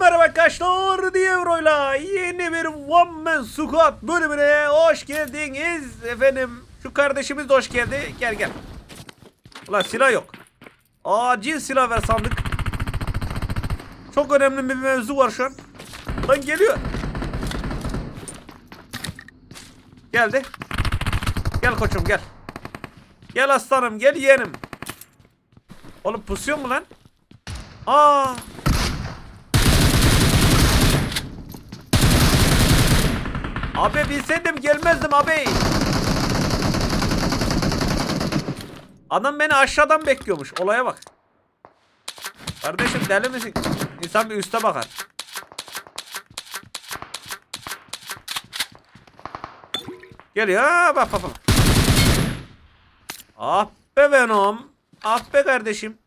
Merhaba arkadaşlar Dievro'yla yeni bir One Man Squad bölümüne hoş geldiniz efendim. Şu kardeşimiz de hoş geldi. Gel gel. Ulan silah yok. Acil silah ver sandık. Çok önemli bir mevzu var şu an. Lan geliyor. Geldi. Gel koçum gel. Gel aslanım gel yeğenim. Oğlum pusuyor mu lan? Aa. Abi bilseydim gelmezdim abi. Adam beni aşağıdan bekliyormuş. Olaya bak. Kardeşim deli misin? İnsan bir üste bakar. Geliyor. Bak bak bak. Ah be Venom. Ah be kardeşim.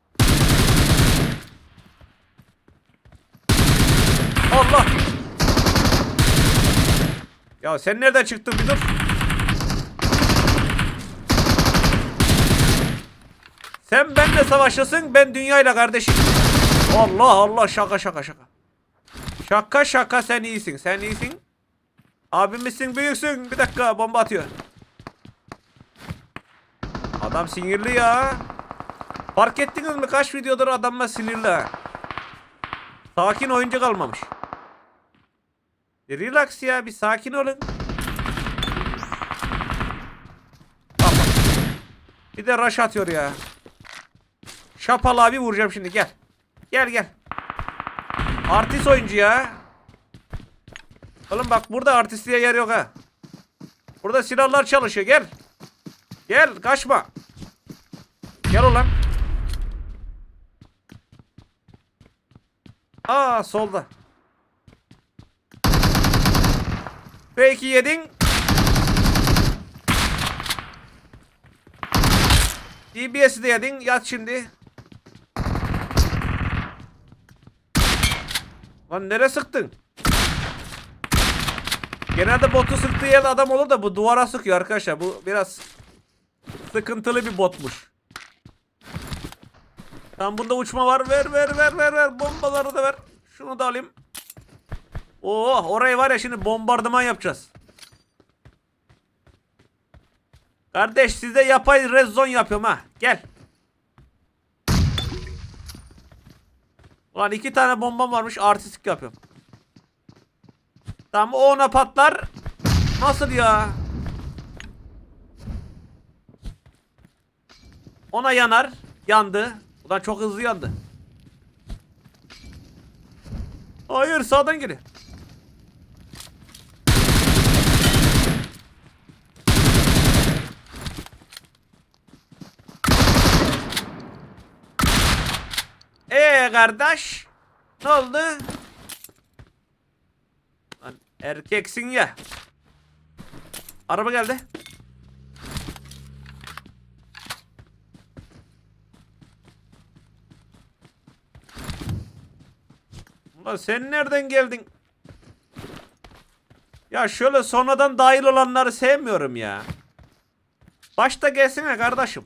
Allah. Ya sen nereden çıktın bir dur. Sen benimle savaşırsın ben dünyayla kardeşim. Allah Allah şaka şaka şaka. Şaka şaka sen iyisin sen iyisin. Abimizsin büyüksün bir dakika bomba atıyor. Adam sinirli ya. Fark ettiniz mi kaç videodur adamla sinirli ha. Sakin oyuncu kalmamış. Bir relax ya bir sakin olun. Bir de rush atıyor ya. Şapal abi vuracağım şimdi gel. Gel gel. Artist oyuncu ya. Oğlum bak burada artistliğe yer yok ha. Burada silahlar çalışıyor gel. Gel kaçma. Gel ulan. Aa solda. Peki yedin. DBS'i de yedin. Yat şimdi. Lan nereye sıktın? Genelde botu sıktığı yerde adam olur da bu duvara sıkıyor arkadaşlar. Bu biraz sıkıntılı bir botmuş. Tamam bunda uçma var. Ver ver ver ver ver. Bombaları da ver. Şunu da alayım. Oo orayı var ya şimdi bombardıman yapacağız. Kardeş size yapay red zone yapıyorum ha. Gel. Ulan iki tane bombam varmış artistik yapıyorum. Tamam o ona patlar. Nasıl ya? Ona yanar. Yandı. Ulan çok hızlı yandı. Hayır sağdan geliyor. Kardeş. Ne oldu? Lan erkeksin ya. Araba geldi. Ulan sen nereden geldin? Ya şöyle sonradan dahil olanları sevmiyorum ya. Başta gelsene kardeşim.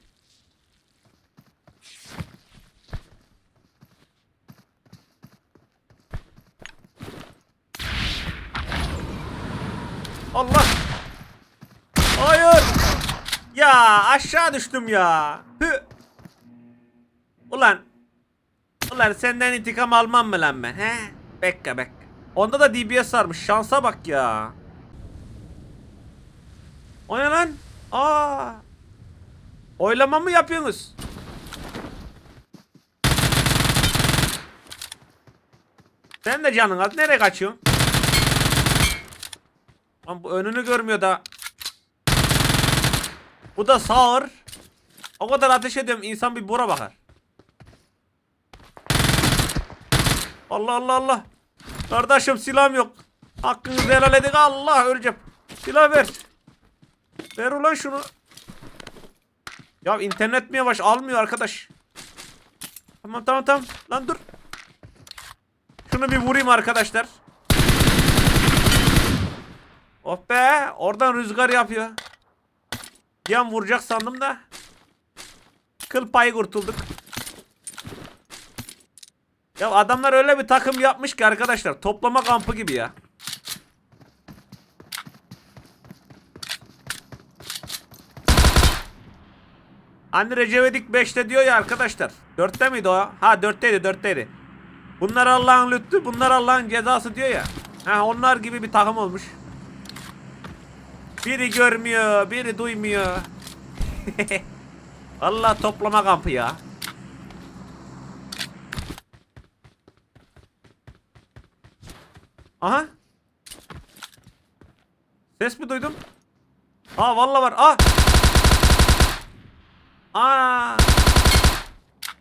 Allah. Hayır. Ya aşağı düştüm ya. Hü. Ulan. Ulan senden intikam almam mı lan ben he? Bekle bekle. Onda da DBS varmış. Şansa bak ya. O ne lan? Aa. Oylama mı yapıyorsunuz? Sen de canın az. Nereye kaçıyorsun? Lan bu önünü görmüyor da. Bu da sağır. O kadar ateş ediyorum insan bir bura bakar. Allah Allah Allah. Kardeşim silahım yok. Hakkınızı helal edin. Allah öleceğim. Silah ver. Ver ulan şunu. Ya internet mi yavaş almıyor arkadaş. Tamam tamam tamam. Lan dur. Şunu bir vurayım arkadaşlar. Oh be oradan rüzgar yapıyor. Bir an vuracak sandım da. Kıl payı kurtulduk. Ya adamlar öyle bir takım yapmış ki arkadaşlar. Toplama kampı gibi ya. Hani Recep İvedik 5'te diyor ya arkadaşlar. 4'te miydi o? Ha 4'teydi 4'teydi. Bunlar Allah'ın lütfu, bunlar Allah'ın cezası diyor ya. Ha onlar gibi bir takım olmuş. Biri görmüyor, biri duymuyor. Allah toplama kampı ya. Aha. Ses mi duydum? Aa vallahi var. Aa. Aa.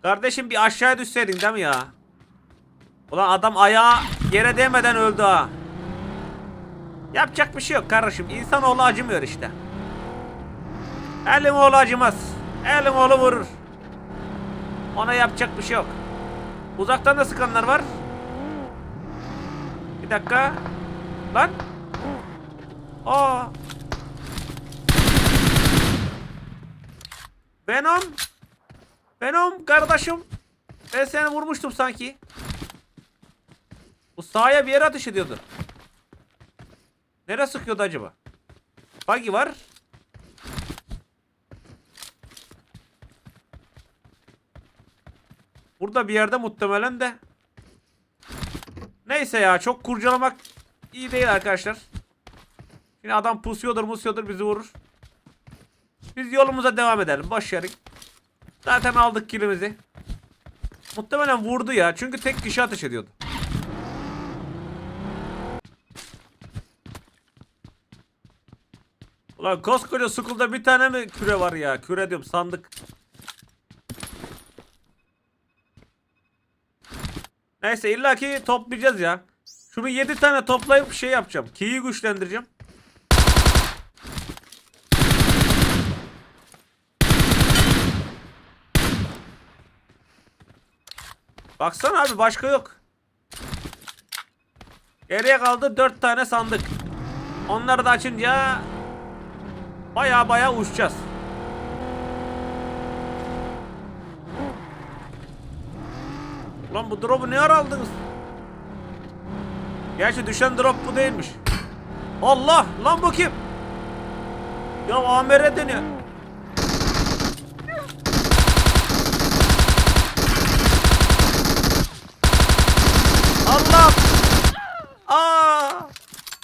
Kardeşim bir aşağıya düşseydin değil mi ya? Ulan adam ayağı yere değmeden öldü ha. Yapacak bir şey yok kardeşim. İnsanoğlu acımıyor işte. Elin oğlu acımaz. Elin oğlu vurur. Ona yapacak bir şey yok. Uzaktan da sıkanlar var. Bir dakika. Lan. Aa. Venom. Venom kardeşim. Ben seni vurmuştum sanki. Bu sağa bir yere ateş ediyordu. Nereye sıkıyordu acaba? Buggy var. Burada bir yerde muhtemelen de. Neyse ya çok kurcalamak iyi değil arkadaşlar. Şimdi adam pusuyordur musuyordur bizi vurur. Biz yolumuza devam edelim. Boş. Zaten aldık kilimizi. Muhtemelen vurdu ya. Çünkü tek kişi ateş ediyordu. Ulan koskoca school'da bir tane mi küre var ya? Küre diyorum sandık. Neyse illaki toplayacağız ya. Şunu 7 tane toplayıp şey yapacağım. Key'i güçlendireceğim. Baksana abi başka yok. Geriye kaldı 4 tane sandık. Onları da açınca baya baya uçacağız. Ulan bu drop'u ne ara aldınız? Gerçi düşen drop bu değilmiş. Allah! Lan bu kim? Ya AMR deniyor. Allah! Aa!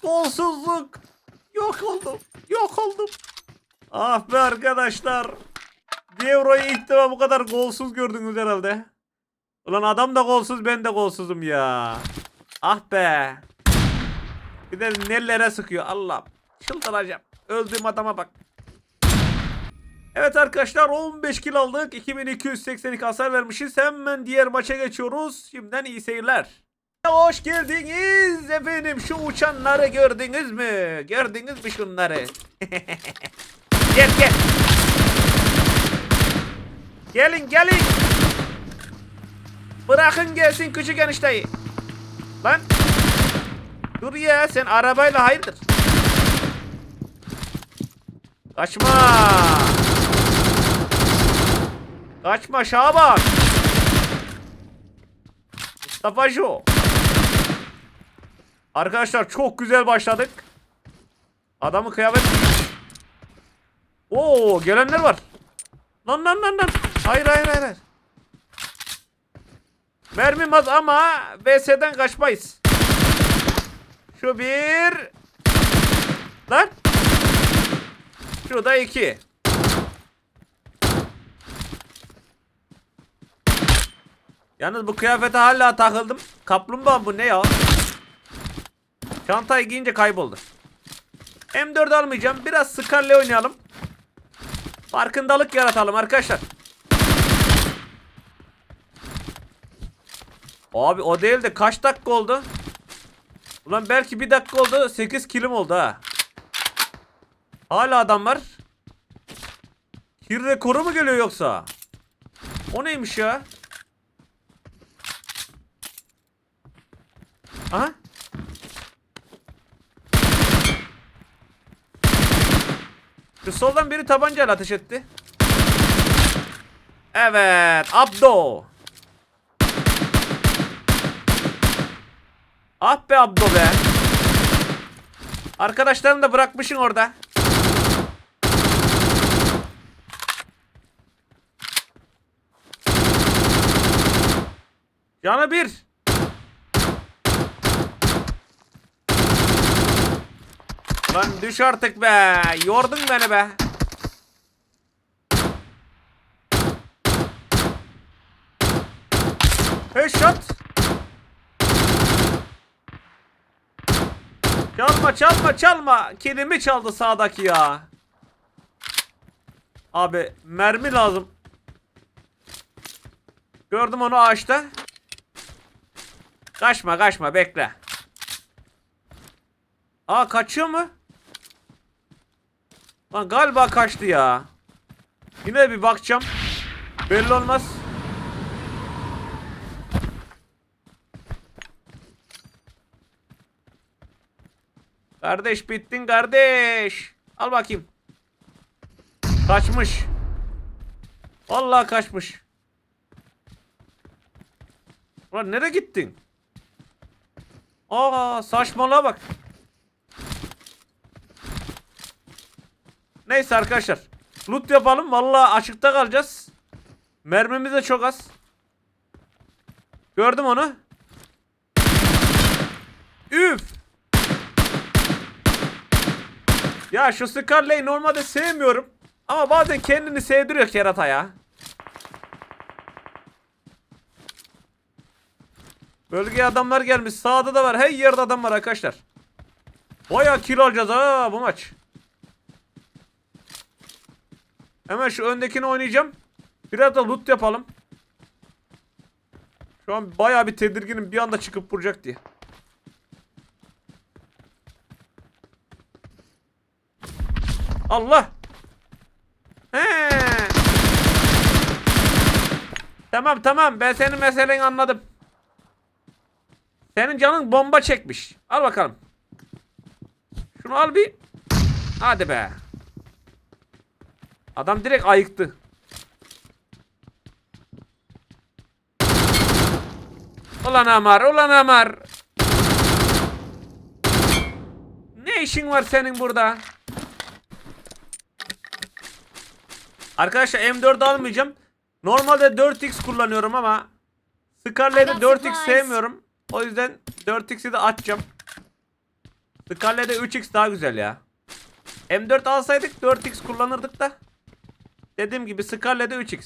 Golsuzluk! Yok oldum. Yok oldum. Ah be arkadaşlar. Devro'yu ilk defa bu kadar golsuz gördünüz herhalde. Ulan adam da golsuz ben de golsuzum ya. Ah be. Bir de nerelere sıkıyor Allah. Çıldıracağım. Öldüğüm adama bak. Evet arkadaşlar 15 kill aldık. 2282 hasar vermişiz. Hemen diğer maça geçiyoruz. Şimdiden iyi seyirler. Hoş geldiniz efendim. Şu uçanları gördünüz mü? Gördünüz mü şunları? gel gel. Gelin gelin. Bırakın gelsin küçük enişteyi. Lan. Dur ya sen arabayla hayırdır? Kaçma. Kaçma Şaban. Mustafa Jo. Arkadaşlar çok güzel başladık. Adamı kıyafet... Oo gelenler var. Lan lan lan lan. Hayır hayır hayır. Mermim az ama VS'den kaçmayız. Şu bir. Lan. Şu da iki. Yalnız bu kıyafete hala takıldım. Kaplumbağa bu ne ya? Çantayı giyince kayboldu. M4 almayacağım. Biraz Scarlet oynayalım. Farkındalık yaratalım arkadaşlar. Abi o değil de kaç dakika oldu? Ulan belki bir dakika oldu 8 kilim oldu ha. Hala adam var. Kill rekoru mu geliyor yoksa? O neymiş ya? Aha. Şu soldan biri tabancayla ateş etti. Evet. Abdo. Ah be Abdo be. Arkadaşlarını da bırakmışsın orada. Canı bir. Lan düş artık be. Yordun beni be. Headshot. Çalma çalma çalma. Kedimi çaldı sağdaki ya. Abi mermi lazım. Gördüm onu ağaçta. Kaçma kaçma bekle. Aa kaçıyor mu? Lan galiba kaçtı ya. Yine bir bakacağım. Belli olmaz. Kardeş bittin kardeş. Al bakayım. Kaçmış. Vallahi kaçmış. Ulan nereye gittin? Aa saçmalığa bak. Neyse arkadaşlar. Loot yapalım. Vallahi açıkta kalacağız. Mermimiz de çok az. Gördüm onu. Üf. Ya şu Scarlet'i normalde sevmiyorum. Ama bazen kendini sevdiriyor kerata ya. Bölgeye adamlar gelmiş. Sağda da var. Her yerde adam var arkadaşlar. Baya kill alacağız ha bu maç. Hemen şu öndekini oynayacağım. Biraz da loot yapalım. Şu an baya bir tedirginim. Bir anda çıkıp vuracak diye. Allah. He. Tamam tamam ben senin meseleni anladım. Senin canın bomba çekmiş. Al bakalım. Şunu al bir. Hadi be. Adam direkt ayıktı. Ulan Amar, ulan Amar. Ne işin var senin burada? Arkadaşlar M4 almayacağım. Normalde 4x kullanıyorum ama Scarlet'de 4x sevmiyorum. O yüzden 4x'i de açacağım. Scarlet'de 3x daha güzel ya. M4 alsaydık 4x kullanırdık da. Dediğim gibi Scarlet'de 3x.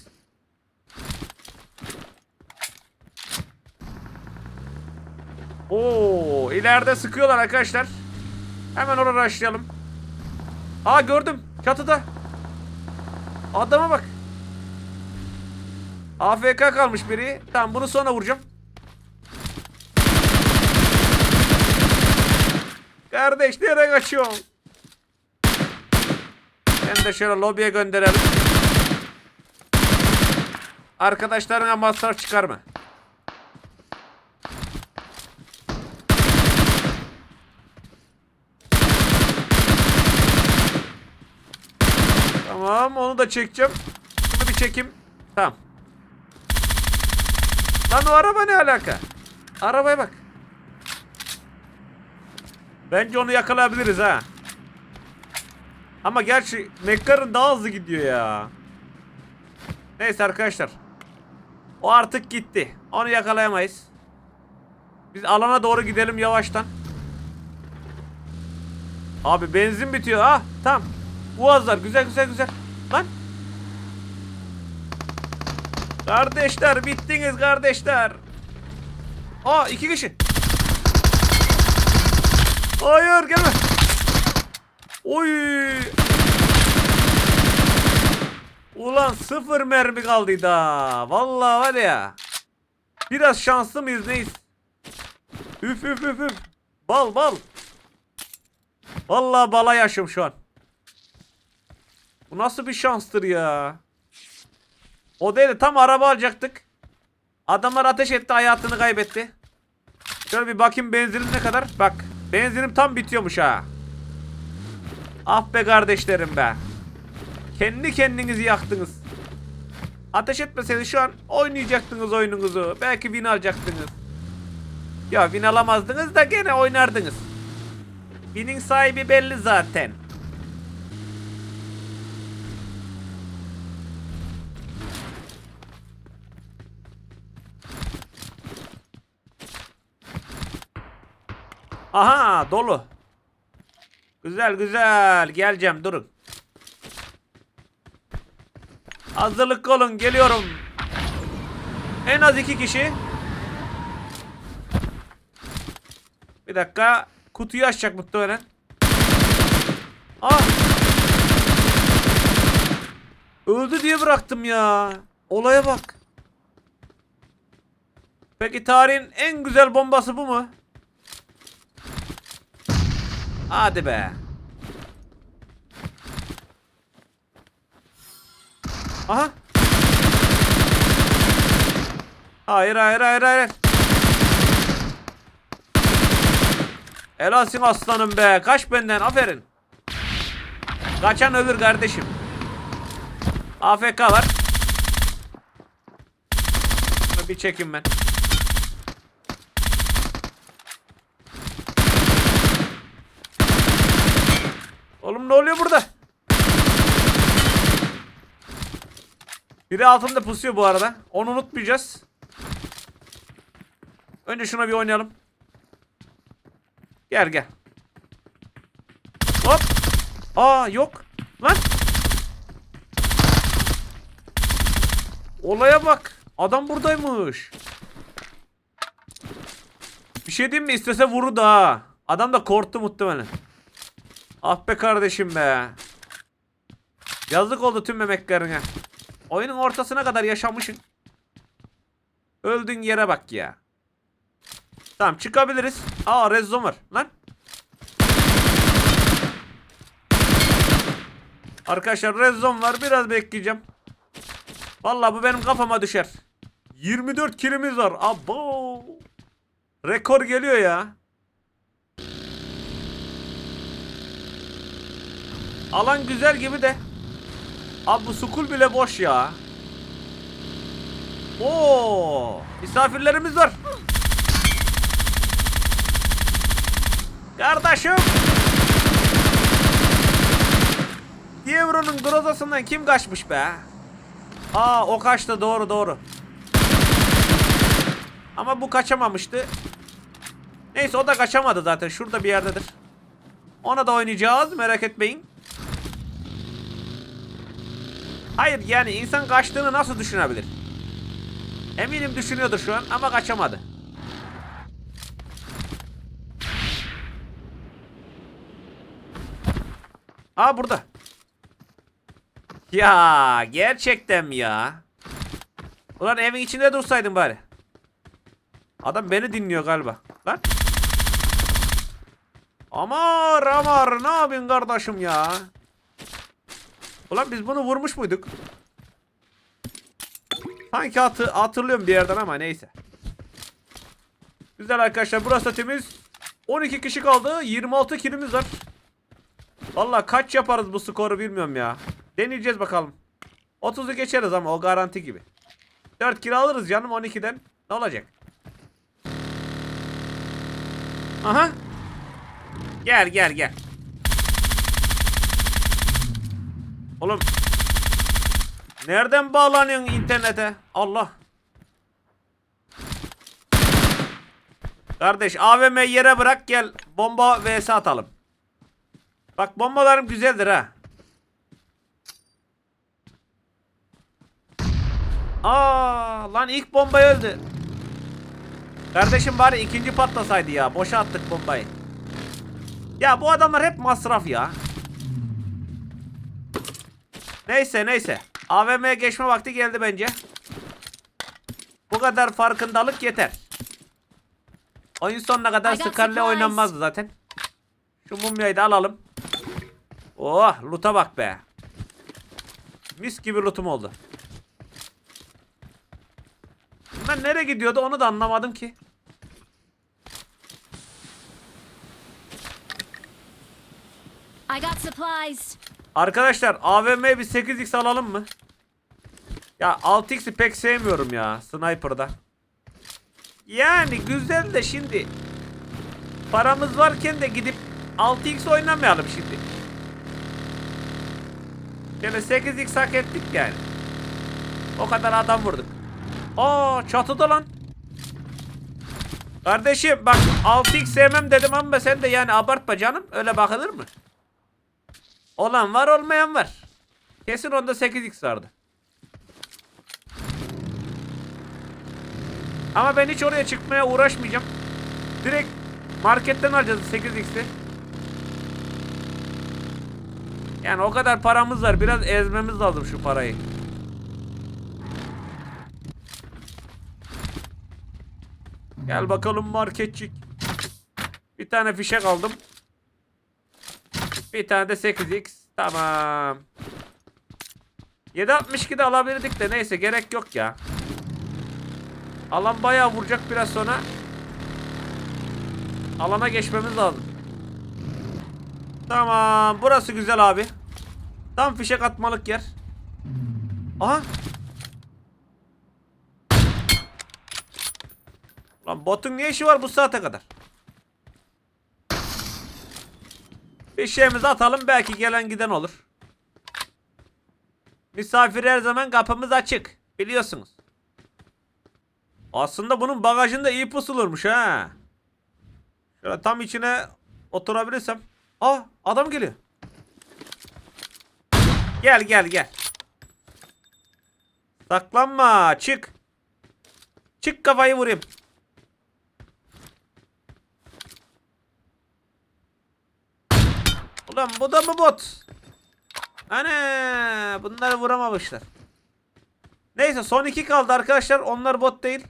Oo, ileride sıkıyorlar arkadaşlar. Hemen oraya başlayalım. Aa gördüm. Çatıda. Adama bak. AFK kalmış biri. Tamam bunu sonra vuracağım. Kardeş nereye kaçıyorsun? Sen de şöyle lobiye gönderelim. Arkadaşlarına masraf çıkarma. Tamam onu da çekeceğim. Şunu bir çekeyim. Tamam. Lan o araba ne alaka? Arabaya bak. Bence onu yakalayabiliriz ha. Ama gerçi McLaren daha hızlı gidiyor ya. Neyse arkadaşlar. O artık gitti. Onu yakalayamayız. Biz alana doğru gidelim yavaştan. Abi benzin bitiyor ha. Tamam. Uazlar güzel güzel güzel. Lan. Kardeşler bittiniz kardeşler. Aa iki kişi. Hayır gelme. Oy. Ulan sıfır mermi kaldı da. Vallahi var ya. Biraz şanslı mıyız neyiz? Üf üf üf üf. Bal bal. Vallahi bala yaşım şu an. Bu nasıl bir şanstır ya? O değil de tam araba alacaktık. Adamlar ateş etti hayatını kaybetti. Şöyle bir bakayım benzinim ne kadar. Bak benzinim tam bitiyormuş ha. Ah be kardeşlerim be. Kendi kendinizi yaktınız. Ateş etmeseniz şu an oynayacaktınız oyununuzu. Belki win alacaktınız. Ya win alamazdınız da gene oynardınız. Win'in sahibi belli zaten. Aha dolu. Güzel güzel geleceğim durun. Hazırlıklı olun geliyorum. En az iki kişi. Bir dakika. Kutuyu açacak muhtemelen. Ah. Öldü diye bıraktım ya. Olaya bak. Peki tarihin en güzel bombası bu mu? Hadi be. Aha. Hayır hayır hayır hayır. Helalsin aslanım be. Kaç benden aferin. Kaçan ölür kardeşim. AFK var. Bir çekin ben. Oğlum ne oluyor burada? Biri altında pusuyor bu arada. Onu unutmayacağız. Önce şuna bir oynayalım. Gel gel. Hop. Aa yok. Lan. Olaya bak. Adam buradaymış. Bir şey diyeyim mi? İstese vurur da. Adam da korktu muhtemelen. Ah be kardeşim be. Yazık oldu tüm memeklerine. Oyunun ortasına kadar yaşamışsın. Öldüğün yere bak ya. Tamam çıkabiliriz. Aa red zone var. Lan. Arkadaşlar red zone var. Biraz bekleyeceğim. Vallahi bu benim kafama düşer. 24 kilimiz var. Abo. Rekor geliyor ya. Alan güzel gibi de. Abi bu sukul bile boş ya. Oo, misafirlerimiz var. Kardeşim. Dievra'nın grozasından kim kaçmış be? Aa o kaçtı doğru doğru. Ama bu kaçamamıştı. Neyse o da kaçamadı zaten. Şurada bir yerdedir. Ona da oynayacağız merak etmeyin. Hayır yani insan kaçtığını nasıl düşünebilir? Eminim düşünüyordur şu an ama kaçamadı. Aa burada. Ya gerçekten mi ya? Ulan evin içinde dursaydın bari. Adam beni dinliyor galiba. Lan. Amar amar ne yapıyorsun kardeşim ya? Ulan biz bunu vurmuş muyduk? Sanki hatı, hatırlıyorum bir yerden ama neyse. Güzel arkadaşlar burası da temiz. 12 kişi kaldı. 26 kilimiz var. Valla kaç yaparız bu skoru bilmiyorum ya. Deneyeceğiz bakalım. 30'u geçeriz ama o garanti gibi. 4 kilo alırız canım 12'den. Ne olacak? Aha. Gel gel gel. Oğlum. Nereden bağlanıyorsun internete? Allah. Kardeş AVM yere bırak gel. Bomba vs atalım. Bak bombalarım güzeldir ha. Aa lan ilk bomba öldü. Kardeşim bari ikinci patlasaydı ya. Boşa attık bombayı. Ya bu adamlar hep masraf ya. Neyse neyse. AVM'ye geçme vakti geldi bence. Bu kadar farkındalık yeter. Oyun sonuna kadar Scarlet oynanmazdı zaten. Şu mumyayı da alalım. Oh loot'a bak be. Mis gibi lootum oldu. Bunlar nereye gidiyordu onu da anlamadım ki. I got supplies. Arkadaşlar AVM bir 8x alalım mı? Ya 6x'i pek sevmiyorum ya sniper'da. Yani güzel de şimdi paramız varken de gidip 6x oynamayalım şimdi. Şöyle 8x hak ettik yani. O kadar adam vurduk. Aa çatıda lan. Kardeşim bak 6x sevmem dedim ama sen de yani abartma canım. Öyle bakılır mı? Olan var olmayan var. Kesin onda 8x vardı. Ama ben hiç oraya çıkmaya uğraşmayacağım. Direkt marketten alacağız 8x'i. Yani o kadar paramız var. Biraz ezmemiz lazım şu parayı. Gel bakalım marketçik. Bir tane fişek aldım. Bir tane de 8x. Tamam. 7.62 de alabilirdik de neyse gerek yok ya. Alan bayağı vuracak biraz sonra. Alana geçmemiz lazım. Tamam. Burası güzel abi. Tam fişek atmalık yer. Aha. Lan botun ne işi var bu saate kadar? Fişeğimizi atalım belki gelen giden olur. Misafir her zaman kapımız açık. Biliyorsunuz. Aslında bunun bagajında iyi pusulurmuş ha. Şöyle tam içine oturabilirsem. Aa adam geliyor. Gel gel gel. Saklanma çık. Çık kafayı vurayım. Ulan bu da mı bot? Ana bunları vuramamışlar. Neyse son iki kaldı arkadaşlar. Onlar bot değil.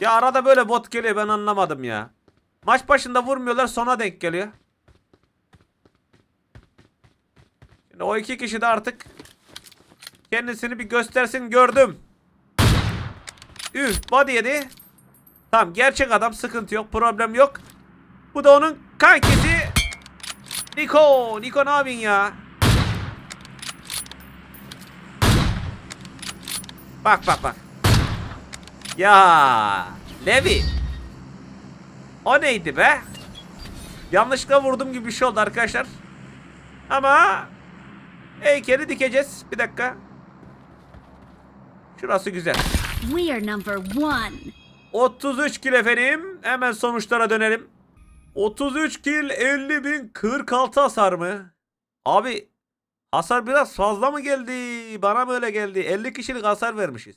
Ya arada böyle bot geliyor ben anlamadım ya. Maç başında vurmuyorlar sona denk geliyor. Şimdi o iki kişi de artık kendisini bir göstersin gördüm. Üf body yedi. Tamam gerçek adam sıkıntı yok problem yok. Bu da onun kankisi. Niko. Niko ne yapıyorsun ya? Bak bak bak. Ya Levi. O neydi be? Yanlışlıkla vurdum gibi bir şey oldu arkadaşlar. Ama heykeli dikeceğiz. Bir dakika. Şurası güzel. We are number one. 33 kill efendim. Hemen sonuçlara dönelim. 33 kill 50 bin 46 hasar mı? Abi hasar biraz fazla mı geldi? Bana mı öyle geldi? 50 kişilik hasar vermişiz.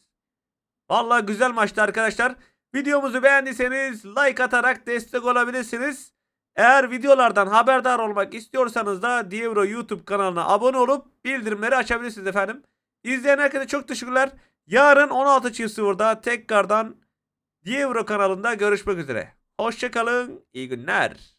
Vallahi güzel maçtı arkadaşlar. Videomuzu beğendiyseniz like atarak destek olabilirsiniz. Eğer videolardan haberdar olmak istiyorsanız da Dievro YouTube kanalına abone olup bildirimleri açabilirsiniz efendim. İzleyen herkese çok teşekkürler. Yarın 16.00'da tekrardan Dievro kanalında görüşmek üzere. Hoşçakalın. İyi günler.